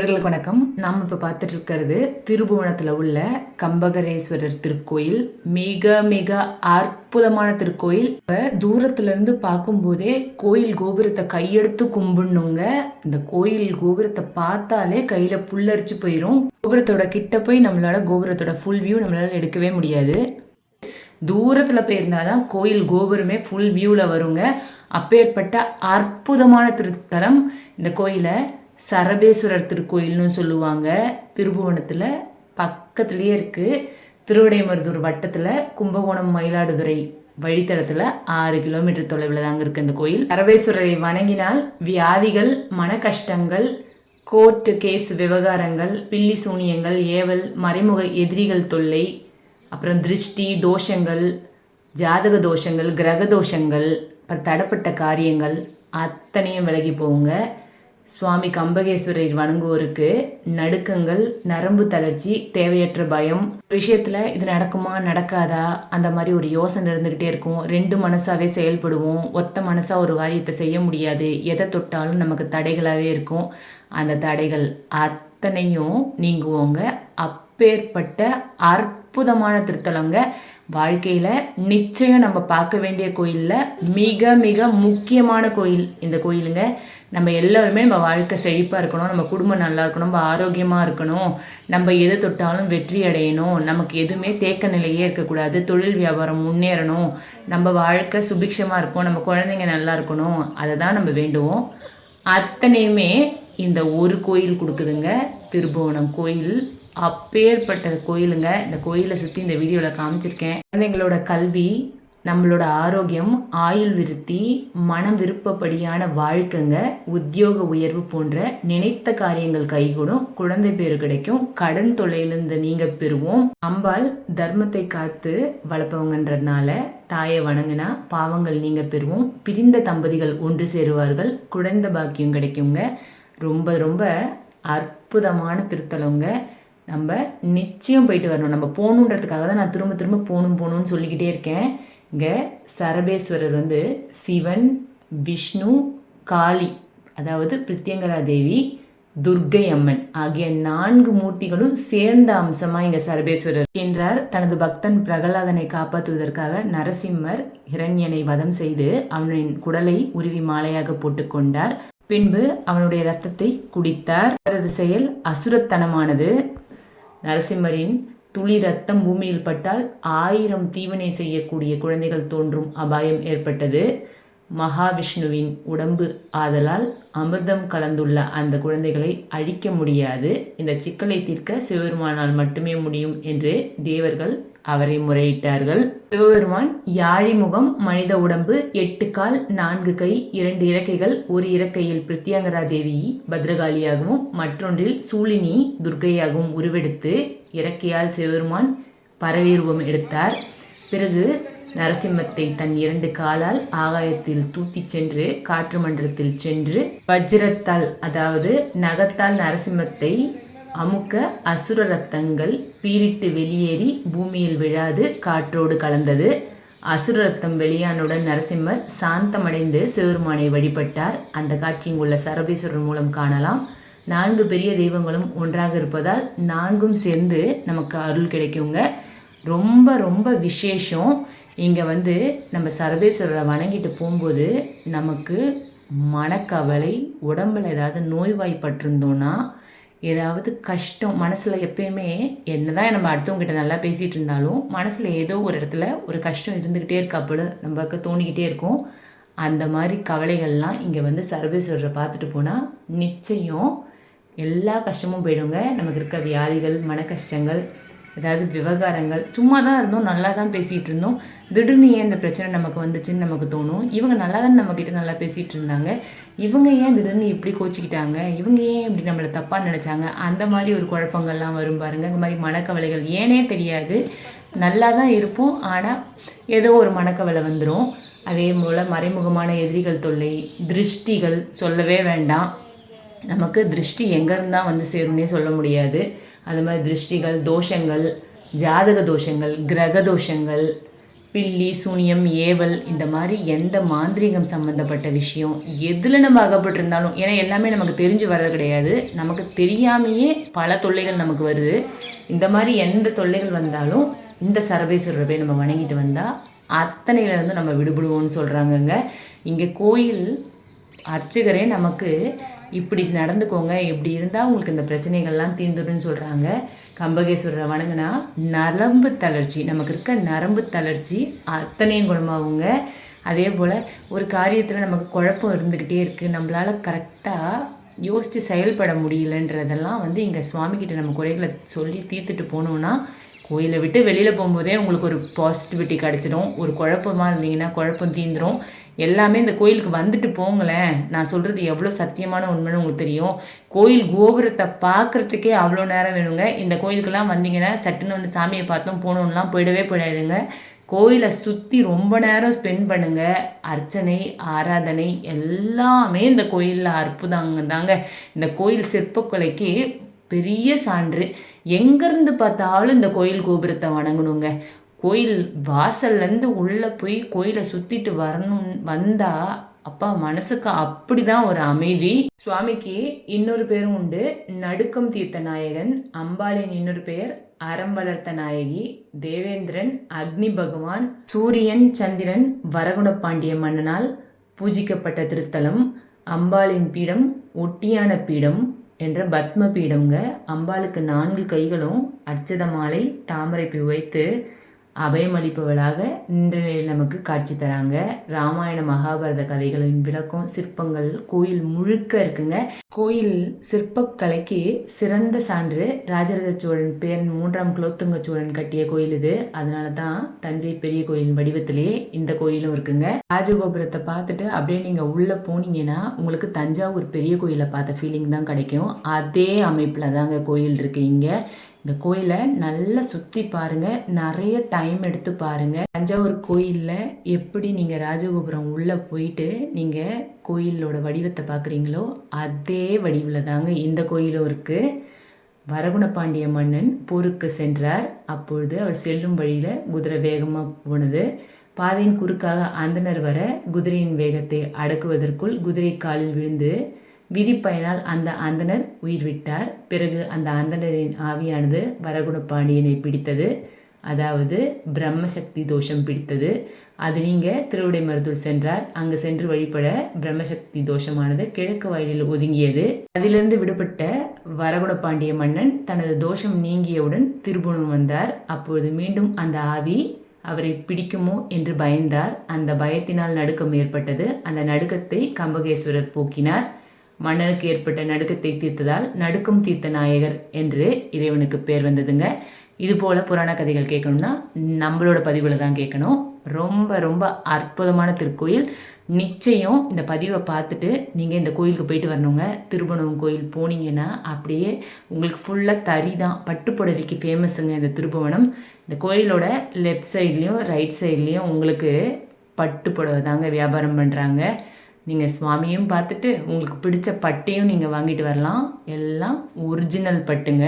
நேர்களுக்கு வணக்கம். நாம் இப்போ பார்த்துட்டு இருக்கிறது திருபுவனத்தில் உள்ள கம்பகரேஸ்வரர் திருக்கோயில். மிக மிக அற்புதமான திருக்கோயில். இப்போ தூரத்துலேருந்து பார்க்கும்போதே கோயில் கோபுரத்தை கையெடுத்து கும்பிடணுங்க. இந்த கோயில் கோபுரத்தை பார்த்தாலே கையில் புல்லரிச்சு போயிடும் கோபுரத்தோட கிட்ட போய் நம்மளால கோபுரத்தோட ஃபுல் வியூ நம்மளால எடுக்கவே முடியாது. தூரத்தில் போயிருந்தால் தான் கோயில் கோபுரமே ஃபுல் வியூவில் வருங்க. அப்பேற்பட்ட அற்புதமான திருத்தலம் இந்த கோயிலை சரபேஸ்வரர் திருக்கோயில்னு சொல்லுவாங்க. திருபுவனத்தில் பக்கத்துலேயே இருக்குது திருவடைமருதூர் வட்டத்தில் கும்பகோணம் மயிலாடுதுறை வழித்தடத்தில் ஆறு கிலோமீட்டர் தொலைவில் தாங்க இருக்குது இந்த கோயில். சரபேஸ்வரரை வணங்கினால் வியாதிகள் மன கஷ்டங்கள் கோர்ட்டு கேஸ் விவகாரங்கள் பில்லி சூனியங்கள் ஏவல் மறைமுக எதிரிகள் தொல்லை அப்புறம் திருஷ்டி தோஷங்கள் ஜாதக தோஷங்கள் கிரக தோஷங்கள் அப்புறம் தடப்பட்ட காரியங்கள் அத்தனையும் விலகி போகுங்க. சுவாமி கம்பகேஸ்வரர் வணங்குவோருக்கு நடுக்கங்கள் நரம்பு தளர்ச்சி தேவையற்ற பயம். விஷயத்தில் இது நடக்குமா நடக்காதா? அந்த மாதிரி ஒரு யோசனை இருந்துக்கிட்டே இருக்கும். ரெண்டு மனசாவே செயல்படுவோம். ஒத்த மனசாக ஒரு காரியத்தை செய்ய முடியாது. எதை தொட்டாலும் நமக்கு தடைகளாகவே இருக்கும். அந்த தடைகள் அத்தனையும் நீங்குவோங்க. அப்பேற்பட்ட அற்புதமான திருத்தலங்க. வாழ்க்கையில் நிச்சயம் நம்ம பார்க்க வேண்டிய கோயிலில் மிக மிக முக்கியமான கோயில் இந்த கோயிலுங்க. நம்ம எல்லோருமே நம்ம வாழ்க்கை செழிப்பாக இருக்கணும் நம்ம குடும்பம் நல்லா இருக்கணும் நம்ம ஆரோக்கியமாக இருக்கணும் நம்ம எது தொட்டாலும் வெற்றி அடையணும் நமக்கு எதுவுமே தேக்க நிலையே இருக்கக்கூடாது தொழில் வியாபாரம் முன்னேறணும் நம்ம வாழ்க்கை சுபிக்ஷமாக இருக்கும் நம்ம குழந்தைங்க நல்லா இருக்கணும் அதை தான் நம்ம வேண்டுவோம். அத்தனையுமே இந்த ஒரு கோயில் கொடுக்குதுங்க திருபுவனம் கோயில். அப்பேற்பட்ட கோயிலுங்க. இந்த கோயிலை சுற்றி இந்த வீடியோவில் காமிச்சிருக்கேன். குழந்தைங்களோட கல்வி நம்மளோட ஆரோக்கியம் ஆயுள் விருத்தி மனம் விருப்பப்படியான வாழ்க்கைங்க உத்தியோக உயர்வு போன்ற நினைத்த காரியங்கள் கைகூடும். குழந்தை பேரு கிடைக்கும். கடன் தொல்லையிலிருந்து நீங்க பெறுவோம். அம்பாள் தர்மத்தை காத்து வளர்ப்பவங்கன்றதுனால தாயை வணங்கினா பாவங்கள் நீங்க பெறுவோம். பிரிந்த தம்பதிகள் ஒன்று சேருவார்கள். குழந்தை பாக்கியம் கிடைக்குங்க. ரொம்ப ரொம்ப அற்புதமான திருத்தலங்க. நம்ம நிச்சயம் போயிட்டு வரணும். நம்ம போகணுன்றதுக்காக தான் நான் திரும்ப திரும்ப போகணும் போகணும்னு சொல்லிக்கிட்டே இருக்கேன். இங்கே சரபேஸ்வரர் வந்து சிவன் விஷ்ணு காளி அதாவது பிரித்யங்கரா தேவி துர்க்கை அம்மன் ஆகிய நான்கு மூர்த்திகளும் சேர்ந்த அம்சமாக இங்கே சரபேஸ்வரர் என்றார். தனது பக்தன் பிரகலாதனை காப்பாற்றுவதற்காக நரசிம்மர் ஹிரண்யனை வதம் செய்து அவனின் குடலை உருவி மாலையாக போட்டுக்கொண்டார் பின்பு அவனுடைய இரத்தத்தை குடித்தார். அவரது செயல் அசுரத்தனமானது. நரசிம்மரின் துளி ரத்தம் பூமியில் பட்டால் ஆயிரம் தீவனை செய்யக்கூடிய குழந்தைகள் தோன்றும் அபாயம் ஏற்பட்டது. மகாவிஷ்ணுவின் உடம்பு ஆதலால் அமிர்தம் கலந்துள்ள அந்த குழந்தைகளை அழிக்க முடியாது. இந்த சிக்கலை தீர்க்க சிவபெருமானால் மட்டுமே முடியும் என்று தேவர்கள் அவரை முறையிட்டார்கள். சிவபெருமான் யாழிமுகம் மனித உடம்பு எட்டு கால் நான்கு கை இரண்டு இறக்கைகள் ஒரு இறக்கையில் பிரித்தியாங்கரா தேவி பத்ரகாளியாகவும் மற்றொன்றில் சூழினி துர்க்கையாகவும் உருவெடுத்து இறக்கையால் சிவபெருமான் பரவீர்வம் எடுத்தார். பிறகு நரசிம்மத்தை தன் இரண்டு காலால் ஆகாயத்தில் தூத்திச் சென்று காற்று மண்டலத்தில் சென்று வஜ்ரத்தால் அதாவது நகத்தால் நரசிம்மத்தை அமுக்க அசுர ரத்தங்கள் பீரிட்டு வெளியேறி பூமியில் விழாது காற்றோடு கலந்தது. அசுர ரத்தம் வெளியானுடன் நரசிம்மர் சாந்தமடைந்து சிவருமானை வழிபட்டார். அந்த காட்சி உள்ள சரபீஸ்வரர் மூலம் காணலாம். நான்கு பெரிய தெய்வங்களும் ஒன்றாக இருப்பதால் நான்கும் சேர்ந்து நமக்கு அருள் கிடைக்குங்க. ரொம்ப ரொம்ப விசேஷம். இங்கே வந்து நம்ம சர்வேஸ்வரரை வணங்கிட்டு போகும்போது நமக்கு மனக்கவலை உடம்பில் ஏதாவது நோய்வாய்ப்பட்டிருந்தோன்னா ஏதாவது கஷ்டம் மனசில் எப்பயுமே என்ன தான் நம்ம அடுத்தவங்ககிட்ட நல்லா பேசிகிட்டு இருந்தாலும் மனசில் ஏதோ ஒரு இடத்துல ஒரு கஷ்டம் இருந்துக்கிட்டே இருக்காப்புல நமக்கு தோணிக்கிட்டே இருக்கும். அந்த மாதிரி கவலைகள்லாம் இங்கே வந்து சர்வேஸ்வரரை பார்த்துட்டு போனால் நிச்சயம் எல்லா கஷ்டமும் போயிடுங்க. நமக்கு இருக்க வியாதிகள் மன கஷ்டங்கள் ஏதாவது விவகாரங்கள் சும்மா தான் இருந்தோம் நல்லா தான் பேசிகிட்டு இருந்தோம் திடீர்னு ஏன் இந்த பிரச்சனை நமக்கு வந்துச்சுன்னு நமக்கு தோணும். இவங்க நல்லா தான் நம்மக்கிட்ட நல்லா பேசிகிட்டு இருந்தாங்க இவங்க ஏன் திடீர்னு இப்படி கோச்சிக்கிட்டாங்க? இவங்க ஏன் இப்படி நம்மளை தப்பாக நினச்சாங்க? அந்த மாதிரி ஒரு குழப்பங்கள்லாம் வரும் பாருங்கள் இந்த மாதிரி மனக்கவலைகள் ஏனே தெரியாது. நல்லா தான் இருப்போம். ஆனால் ஏதோ ஒரு மனக்கவலை வந்துடும் அதே போல் மறைமுகமான எதிரிகள் தொல்லை திருஷ்டிகள் சொல்லவே வேண்டாம். நமக்கு திருஷ்டி எங்கேருந்து தான் வந்து சேரும்னே சொல்ல முடியாது. அது மாதிரி திருஷ்டிகள் தோஷங்கள் ஜாதக தோஷங்கள் கிரக தோஷங்கள் பில்லி சூனியம் ஏவல் இந்த மாதிரி எந்த மாந்திரீகம் சம்மந்தப்பட்ட விஷயம் எதில் நம்ம அகப்பட்டிருந்தாலும் ஏன்னா எல்லாமே நமக்கு தெரிஞ்சு வர்றது கிடையாது. நமக்கு தெரியாமையே பல தொல்லைகள் நமக்கு வருது. இந்த மாதிரி எந்த தொல்லைகள் வந்தாலும் இந்த சரபேஸ்வரரை போய் நம்ம வணங்கிட்டு வந்தால் அத்தனையிலேருந்து நம்ம விடுபடுவோம்னு சொல்கிறாங்கங்க இங்கே கோயில் அர்ச்சகரே நமக்கு இப்படி நடந்துக்கோங்க இப்படி இருந்தால் உங்களுக்கு இந்த பிரச்சனைகள்லாம் தீர்ந்துடும் சொல்கிறாங்க கம்பகேஸ்வரரை வணங்கினா நரம்பு தளர்ச்சி நமக்கு இருக்க நரம்பு தளர்ச்சி அத்தனையும் குணமாகுங்க. அதே போல் ஒரு காரியத்தில் நமக்கு குழப்பம் இருந்துக்கிட்டே இருக்குது நம்மளால் கரெக்டாக யோசித்து செயல்பட முடியலன்றதெல்லாம் வந்து இங்கே சுவாமிக்கிட்ட நம்ம குறைகளை சொல்லி தீர்த்துட்டு போனோன்னா கோயிலை விட்டு வெளியில் போகும்போதே உங்களுக்கு ஒரு பாசிட்டிவிட்டி கிடச்சிடும். ஒரு குழப்பமாக இருந்தீங்கன்னா குழப்பம் தீந்துடும் எல்லாமே இந்த கோயிலுக்கு வந்துட்டு போங்களேன். நான் சொல்கிறது எவ்வளோ சத்தியமான உண்மைன்னு உங்களுக்கு தெரியும். கோயில் கோபுரத்தை பார்க்குறதுக்கே அவ்வளோ நேரம் வேணுங்க. இந்த கோயிலுக்கெல்லாம் வந்தீங்கன்னா சட்டுன்னு வந்து சாமியை பார்த்தோம் போகணுன்னெலாம் போயிடவே போயிடாதுங்க. கோயிலை சுற்றி ரொம்ப நேரம் ஸ்பெண்ட் பண்ணுங்கள் அர்ச்சனை ஆராதனை எல்லாமே இந்த கோயிலில் அற்புதங்க தாங்க. இந்த கோயில் சிற்பக்கலைக்கு பெரிய சான்று. எங்கேருந்து பார்த்தாலும் இந்த கோயில் கோபுரத்தை வணங்கணுங்க. கோயில் வாசல்லேருந்து உள்ளே போய் கோயிலை சுற்றிட்டு வரணும் வந்தால் அப்பா மனசுக்கு அப்படி தான் ஒரு அமைதி. சுவாமிக்கு இன்னொரு பேரும் உண்டு. நடுக்கம் தீர்த்த நாயகன் அம்பாளின் இன்னொரு பெயர் அறம் வளர்த்த நாயகி தேவேந்திரன் அக்னி பகவான் சூரியன் சந்திரன் வரகுண பாண்டிய மன்னனால் பூஜிக்கப்பட்ட திருத்தலம் அம்பாளின் பீடம் ஒட்டியான பீடம் என்ற பத்ம பீடம்ங்க. அம்பாளுக்கு நான்கு கைகளும் அர்ச்சத மாலை தாமரை பூ வைத்து அபயமளிப்பவளாக நின்ற நிலையில் நமக்கு காட்சி தராங்க. ராமாயண மகாபாரத கதைகளின் விளக்கம் சிற்பங்கள் கோயில் முழுக்க இருக்குங்க. கோயில் சிற்பக்கலைக்கு சிறந்த சான்று ராஜராஜ சோழன் பேரன் மூன்றாம் குலோத்துங்க சோழன் கட்டிய கோயில் இது. அதனால தான் தஞ்சை பெரிய கோயில் வடிவத்திலேயே இந்த கோயிலும் இருக்குங்க. ராஜகோபுரத்தை பார்த்துட்டு அப்படியே நீங்கள் உள்ளே போனீங்கன்னா உங்களுக்கு தஞ்சாவூர் பெரிய கோயிலை பார்த்த ஃபீலிங் தான் கிடைக்கும். அதே அமைப்பில் தாங்க கோயில் இருக்கு இங்கே. இந்த கோயிலை நல்லா சுற்றி பாருங்கள் நிறைய டைம் எடுத்து பாருங்கள் தஞ்சாவூர் கோயிலில் எப்படி நீங்கள் ராஜகோபுரம் உள்ளே போயிட்டு நீங்கள் கோயிலோட வடிவத்தை பார்க்குறீங்களோ அதே வடிவில் தாங்க இந்த கோயிலும் இருக்குது வரகுணபாண்டிய மன்னன் போருக்கு சென்றார். அப்பொழுது அவர் செல்லும் வழியில் குதிரை வேகமாக போனது. பாதையின் குறுக்காக அந்தனர் வர குதிரையின் வேகத்தை அடக்குவதற்குள் குதிரை காலில் விழுந்து விதிப்பயனால் அந்த அந்தனர் உயிர் விட்டார் பிறகு அந்த அந்தனரின் ஆவியானது வரகுணப்பாண்டியனை பிடித்தது. அதாவது பிரம்மசக்தி தோஷம் பிடித்தது. அது நீங்கள் திருவிடை மருத்துவர் சென்றார். அங்கு சென்று வழிபட பிரம்மசக்தி தோஷமானது கிழக்கு வயலில் ஒதுங்கியது. அதிலிருந்து விடுபட்ட வரகுண பாண்டிய மன்னன் தனது தோஷம் நீங்கியவுடன் திருபுவனம் வந்தார். அப்பொழுது மீண்டும் அந்த ஆவி அவரை பிடிக்குமோ என்று பயந்தார். அந்த பயத்தினால் நடுக்கம் ஏற்பட்டது. அந்த நடுக்கத்தை கம்பகேஸ்வரர் போக்கினார். மன்னனுக்கு ஏற்பட்ட நடுக்கத்தை தீர்த்ததால் நடுக்கும் தீர்த்த நாயகர் என்று இறைவனுக்கு பேர் வந்ததுங்க. இது போல் புராண கதைகள் கேட்கணும்னா நம்மளோட பதிவில் தான் கேட்கணும். ரொம்ப ரொம்ப அற்புதமான திருக்கோயில். நிச்சயம் இந்த பதிவை பார்த்துட்டு நீங்கள் இந்த கோயிலுக்கு போயிட்டு வரணுங்க. திருபுவனம் கோயில் போனீங்கன்னா அப்படியே உங்களுக்கு ஃபுல்லாக தறி தான் பட்டுப்புடவைக்கு ஃபேமஸுங்க இந்த திருபுவனம். இந்த கோயிலோட லெஃப்ட் சைட்லேயும் ரைட் சைட்லேயும் உங்களுக்கு பட்டு புடவை தாங்க வியாபாரம் பண்ணுறாங்க நீங்கள் சுவாமியும் பார்த்துட்டு உங்களுக்கு பிடிச்ச பட்டையும் நீங்கள் வாங்கிட்டு வரலாம். எல்லாம் ஒரிஜினல் பட்டுங்க.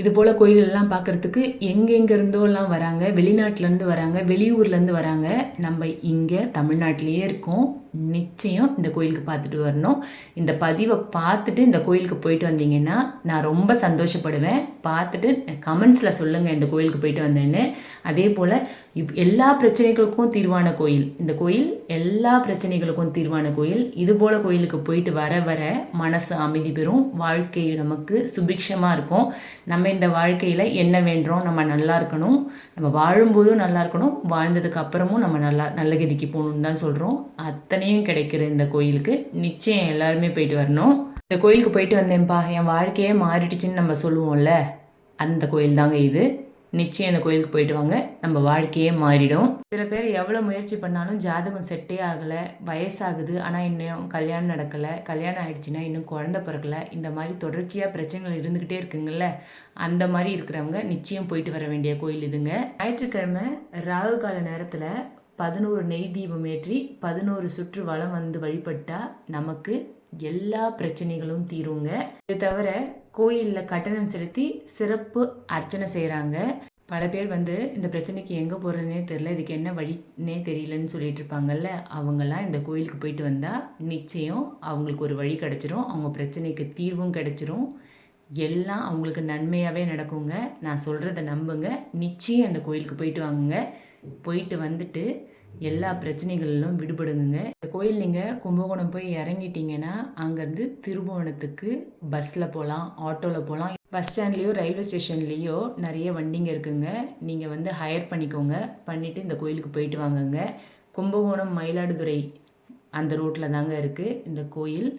இது போல் கோயிலெல்லாம் பார்க்குறதுக்கு எங்கெங்கேருந்தோலாம் வராங்க. வெளிநாட்டிலேருந்து வராங்க. வெளியூர்லேருந்து வராங்க. நம்ம இங்கே தமிழ்நாட்டிலேயே இருக்கோம். நிச்சயம் இந்த கோயிலுக்கு பார்த்துட்டு வரணும். இந்த பதிவை பார்த்துட்டு இந்த கோயிலுக்கு போயிட்டு வந்தீங்கன்னா நான் ரொம்ப சந்தோஷப்படுவேன். பார்த்துட்டு கமெண்ட்ஸில் சொல்லுங்கள் இந்த கோயிலுக்கு போயிட்டு வந்தேன்னு. அதே போல் இவ் எல்லா பிரச்சனைகளுக்கும் தீர்வான கோயில். இந்த கோயில் எல்லா பிரச்சனைகளுக்கும் தீர்வான கோயில். இது போல் கோயிலுக்கு போயிட்டு வர வர மனசு அமைதி பெறும். வாழ்க்கை நமக்கு சுபிக்ஷமாக இருக்கும். நம்ம இந்த வாழ்க்கையில் என்ன வேண்டுறோம் நம்ம நல்லா இருக்கணும். நம்ம வாழும்போதும் நல்லா இருக்கணும். வாழ்ந்ததுக்கு அப்புறமும் நம்ம நல்லா நல்ல கதிக்கு போகணுன்னு தான் சொல்கிறோம் அத்தனை அத்தனையும் கிடைக்கிற இந்த கோயிலுக்கு நிச்சயம் எல்லாருமே போயிட்டு வரணும். இந்த கோயிலுக்கு போயிட்டு வந்தேன்ப்பா. என் வாழ்க்கையே மாறிடுச்சுன்னு நம்ம சொல்லுவோம்ல. அந்த கோயில் தாங்க இது. நிச்சயம் இந்த கோயிலுக்கு போயிட்டு வாங்க. நம்ம வாழ்க்கையே மாறிடும். சில பேர் எவ்வளோ முயற்சி பண்ணாலும் ஜாதகம் செட்டே ஆகலை. வயசாகுது. ஆனால் இன்னும் கல்யாணம் நடக்கலை. கல்யாணம் ஆயிடுச்சுன்னா இன்னும் குழந்த பிறக்கலை. இந்த மாதிரி தொடர்ச்சியாக பிரச்சனைகள் இருந்துக்கிட்டே இருக்குங்கள்ல. அந்த மாதிரி இருக்கிறவங்க நிச்சயம் போயிட்டு வர வேண்டிய கோயில் இதுங்க. ஞாயிற்றுக்கிழமை ராகு கால நேரத்தில் பதினோரு நெய் தீபம் ஏற்றி பதினோரு சுற்று வளம் வந்து வழிபட்டால் நமக்கு எல்லா பிரச்சனைகளும் தீருங்க. இது தவிர கோயிலில் கட்டணம் செலுத்தி சிறப்பு அர்ச்சனை செய்கிறாங்க பல பேர் வந்து இந்த பிரச்சனைக்கு எங்கே போகிறதுனே தெரில இதுக்கு என்ன வழினே தெரியலன்னு சொல்லிட்டு இருப்பாங்கல்ல அவங்கெல்லாம் இந்த கோயிலுக்கு போயிட்டு வந்தால் நிச்சயம் அவங்களுக்கு ஒரு வழி கிடச்சிரும் அவங்க பிரச்சனைக்கு தீர்வும் கிடச்சிரும். எல்லாம் அவங்களுக்கு நன்மையாகவே நடக்குங்க. நான் சொல்கிறத நம்புங்க. நிச்சயம் அந்த கோயிலுக்கு போயிட்டு வாங்குங்க. போயிட்டு வந்துட்டு எல்லா பிரச்சனைகளிலும் விடுபடுங்க இந்த கோயில் நீங்கள் கும்பகோணம் போய் இறங்கிட்டீங்கன்னா அங்கேருந்து திருபுவனத்துக்கு பஸ்ஸில் போகலாம் ஆட்டோவில் போகலாம். பஸ் ஸ்டாண்ட்லேயோ ரயில்வே ஸ்டேஷன்லேயோ நிறைய வண்டிங்க இருக்குங்க. நீங்கள் வந்து ஹையர் பண்ணிக்கோங்க. பண்ணிவிட்டு இந்த கோயிலுக்கு போயிட்டு வாங்கங்க. கும்பகோணம் மயிலாடுதுறை அந்த ரோட்டில் தாங்க இருக்குது இந்த கோயில்.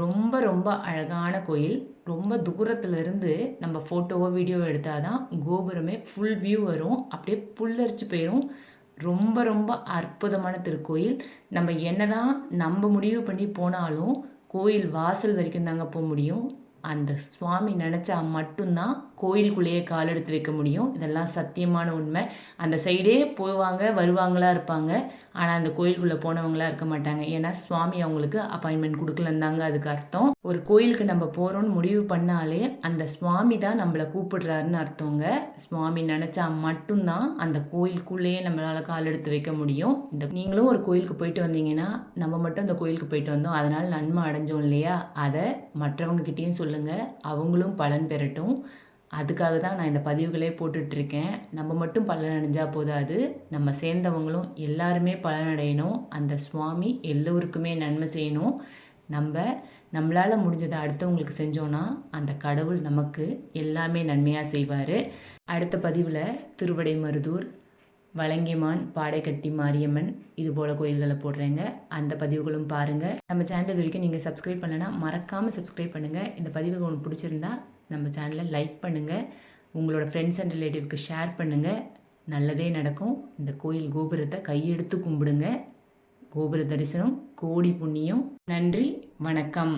ரொம்ப ரொம்ப அழகான கோயில். ரொம்ப தூரத்துலேருந்து நம்ம ஃபோட்டோவோ வீடியோவோ எடுத்தால் தான் கோபுரமே ஃபுல் வியூ வரும். அப்படியே புல்லரிச்சு போயிடும் ரொம்ப ரொம்ப அற்புதமான திருக்கோயில். நம்ம என்ன தான் நம்ம முடிவு பண்ணி போனாலும் கோயில் வாசல் வரைக்கும் தாங்க போக முடியும். அந்த சுவாமி நினச்சா மட்டும்தான் கோயிலுக்குள்ளேயே கால் எடுத்து வைக்க முடியும். இதெல்லாம் சத்தியமான உண்மை. அந்த சைடே போவாங்க வருவாங்களா இருப்பாங்க. ஆனால் அந்த கோயிலுக்குள்ளே போனவங்களா இருக்க மாட்டாங்க. ஏன்னா சுவாமி அவங்களுக்கு அப்பாயின்மெண்ட் கொடுக்கலந்தாங்க அதுக்கு அர்த்தம். ஒரு கோயிலுக்கு நம்ம போகிறோம்னு முடிவு பண்ணாலே அந்த சுவாமி தான் நம்மளை கூப்பிடுறாருன்னு அர்த்தங்க. சுவாமி நினச்சா மட்டும்தான் அந்த கோயிலுக்குள்ளேயே நம்மளால் கால் எடுத்து வைக்க முடியும். இந்த நீங்களும் ஒரு கோயிலுக்கு போயிட்டு வந்தீங்கன்னா நம்ம மட்டும் அந்த கோயிலுக்கு போயிட்டு வந்தோம். அதனால் நன்மை அடைஞ்சோம் இல்லையா? அதை மற்றவங்கக்கிட்டேயும் சொல்லுங்கள் அவங்களும் பலன் பெறட்டும். அதுக்காக தான் நான் இந்த பதிவுகளே போட்டுட்ருக்கேன். நம்ம மட்டும் பலன் அடைஞ்சால் போதாது. நம்ம சேர்ந்தவங்களும் எல்லாருமே பலனடையணும் அந்த சுவாமி எல்லோருக்குமே நன்மை செய்யணும். நம்ம நம்மளால் முடிஞ்சதை அடுத்தவங்களுக்கு செஞ்சோன்னா அந்த கடவுள் நமக்கு எல்லாமே நன்மையாக செய்வார். அடுத்த பதிவில் திருவடை மருதூர் வலங்கிமான் பாடைக்கட்டி மாரியம்மன் இது போல் கோயில்களை போடுறேங்க. அந்த பதிவுகளும் பாருங்கள் நம்ம சேனல் வரைக்கும் நீங்கள் சப்ஸ்கிரைப் பண்ணலைன்னா மறக்காமல் சப்ஸ்கிரைப் பண்ணுங்கள் இந்த பதிவுகள் உங்களுக்கு பிடிச்சிருந்தா நம்ம சேனலை லைக் பண்ணுங்கள் உங்களோட ஃப்ரெண்ட்ஸ் அண்ட் ரிலேட்டிவ்க்கு ஷேர் பண்ணுங்கள் நல்லதே நடக்கும். இந்த கோயில் கோபுரத்தை கையெடுத்து கும்பிடுங்க. கோபுர தரிசனம் கோடி புண்ணியம். நன்றி வணக்கம்.